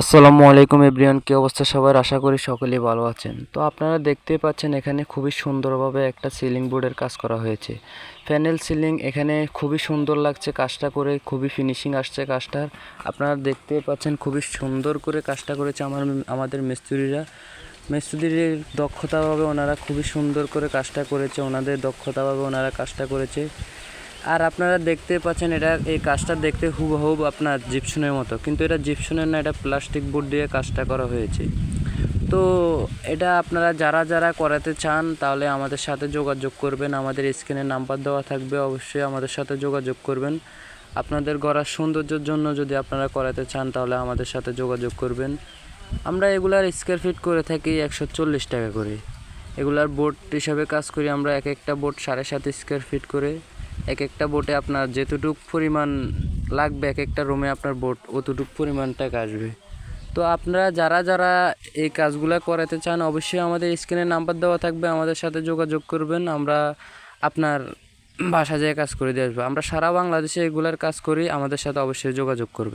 আসসালামু আলাইকুম এভরিওয়ান, কী অবস্থা সবার? আশা করি সকলেই ভালো আছেন। তো আপনারা দেখতেই পাচ্ছেন, এখানে খুবই সুন্দরভাবে একটা সিলিং বোর্ডের কাজ করা হয়েছে। প্যানেল সিলিং এখানে খুবই সুন্দর লাগছে, কাজটা করে খুবই ফিনিশিং আসছে কাজটার আপনারা দেখতেই পাচ্ছেন, খুবই সুন্দর করে কাজটা করেছে আমার আমাদের মিস্ত্রিরা। মিস্ত্রির দক্ষতাভাবে ওনারা খুবই সুন্দর করে কাজটা করেছে, ওনাদের দক্ষতাভাবে ওনারা কাজটা করেছে। আর আপনারা দেখতে পাচ্ছেন এটা, এই কাজটা দেখতে হুবহুব আপনার জিপসনের মতো। কিন্তু এটা জিপসনের না, এটা প্লাস্টিক বোর্ড দিয়ে কাজটা করা হয়েছে। তো এটা আপনারা যারা যারা করাতে চান, তাহলে আমাদের সাথে যোগাযোগ করবেন। আমাদের স্ক্রিনে নাম্বার দেওয়া থাকবে, অবশ্যই আমাদের সাথে যোগাযোগ করবেন। আপনাদের গড়ার সৌন্দর্যের জন্য যদি আপনারা করাতে চান, তাহলে আমাদের সাথে যোগাযোগ করবেন। আমরা এগুলার স্কোয়ার ফিট করে থাকি একশো চল্লিশ টাকা করে। এগুলার বোর্ড হিসাবে কাজ করি আমরা এক একটা বোর্ড সাড়ে সাত স্কোয়ার ফিট করে। এক একটা বোটে আপনার যেতটুক পরিমাণ লাগবে এক একটা রুমে আপনার বোট অতটুক পরিমাণ টাকা আসবে। তো আপনারা যারা যারা এই কাজগুলো করাতে চান, অবশ্যই আমাদের স্ক্রিনে নাম্বার দেওয়া থাকবে, আমাদের সাথে যোগাযোগ করবেন, আমরা আপনার বাসা যেয়ে কাজ করে দিয়ে আসব। আমরা সারা বাংলাদেশে এগুলার কাজ করি, আমাদের সাথে অবশ্যই যোগাযোগ করবেন।